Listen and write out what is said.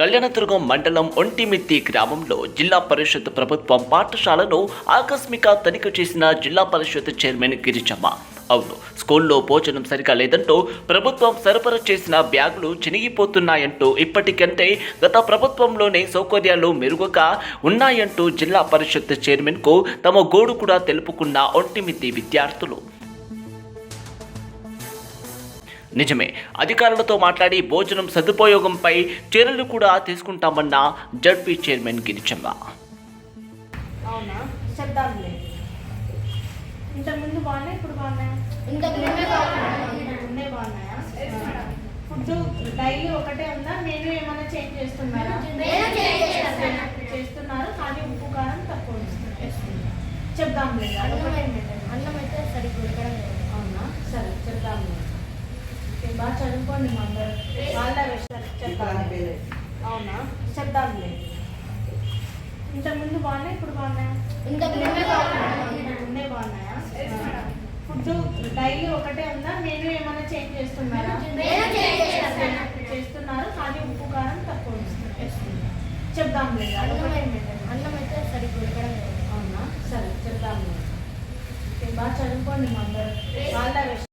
కళ్యాణదుర్గం మండలం ఒంటిమిత్తి గ్రామంలో జిల్లా పరిషత్ ప్రభుత్వం పాఠశాలను ఆకస్మిక తనిఖీ చేసిన జిల్లా పరిషత్ చైర్మన్ గిరిజమ్మ. అవును స్కూల్లో భోజనం సరిగా లేదంటూ ప్రభుత్వం సరఫరా చేసిన బ్యాగులు చినిగిపోతున్నాయంటూ ఇప్పటికంటే గత ప్రభుత్వంలోనే సౌకర్యాలు మెరుగుగా ఉన్నాయంటూ జిల్లా పరిషత్ చైర్మన్కు తమ గోడు కూడా తెలుపుకున్న ఒంటిమిత్తి విద్యార్థులు. నిజమే. అధికారులతో మాట్లాడి భోజనం సదుపయోగంపై చర్యలు కూడా తీసుకుంటామన్న జడ్పీ చైర్మన్ గిరిచమ్మ ఇంతకుముందు బాగున్నాయి? ఇప్పుడు బాగున్నాయా? ఇంతకు ముందే బాగున్నాయి. ఇంతకు ముందే బాగున్నాయా? ఫుడ్ డైలీ ఒకటే ఉందా? నేను ఏమైనా చేంజ్ చేస్తున్నారా? నేను చేంజ్ చేస్తాను. చేస్తున్నారు కానీ ఉప్పు కారం తక్కువ వేస్తున్నారు చెప్దాంలే అన్నం అయితే అన్నం అయితే సరిగ్గా ఉడకడం లేదు. అవునా సరే చెప్దాంలే ఓకే, బాగా చదువుకోండి మా అందరు వాళ్ళ చెప్తాను. అవునా? చెప్దాంలే ఇంతకుముందు బాగున్నాయి? ఇప్పుడు బాగున్నాయా? ఇంతకు ముందే బాగున్నాయి. ఫుడ్ డైలీ ఒకటే ఉందా? నేను ఏమైనా చేంజ్ చేస్తున్నారా? నేను చేంజ్ చేస్తాను. చేస్తున్నారు కానీ ఉప్పు కారం తక్కువ వేస్తున్నారు చెప్దాంలే అన్నం అయితే అన్నం అయితే సరిగ్గా ఉడకడం లేదు. అవునా? సరే చెప్దాంలే ఓకే, బాగా చదువుకోండి మా అందరు